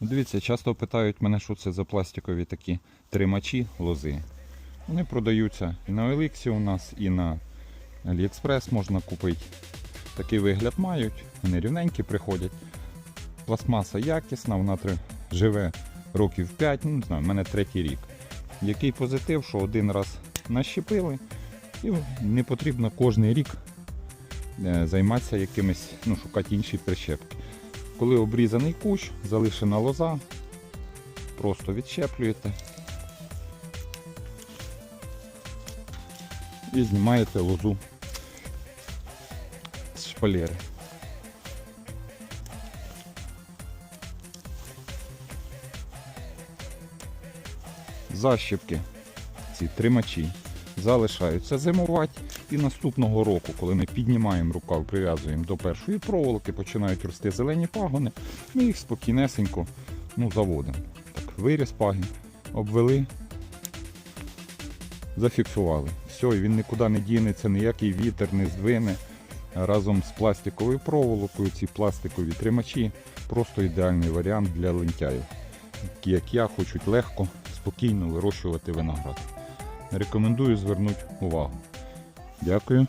Дивіться, часто питають мене, що це за пластикові такі тримачі лози. Вони продаються і на Еліксі у нас, і на Aliexpress можна купити. Такий вигляд мають, вони рівненькі приходять. Пластмаса якісна, вона живе років 5, ну не знаю, в мене третій рік. Який позитив, що один раз нащепили, і не потрібно кожен рік е, займатися якимись, ну, шукати інші прищепки. Коли обрізаний кущ, залишена лоза, просто відщеплюєте. І знімаєте лозу з шпалери. Защіпки, ці тримачі, залишаються зимувати. І наступного року, коли ми піднімаємо рукав, прив'язуємо до першої проволоки, починають рости зелені пагони, ми їх спокійнесенько ну, заводимо. Так, виріс пагін, обвели, зафіксували. Все, і він нікуди не дінеться, ніякий вітер не здвине. Разом з пластиковою проволокою, ці пластикові тримачі просто ідеальний варіант для лентяїв, які, як я, хочуть легко, спокійно вирощувати виноград. Рекомендую звернути увагу. Дякую.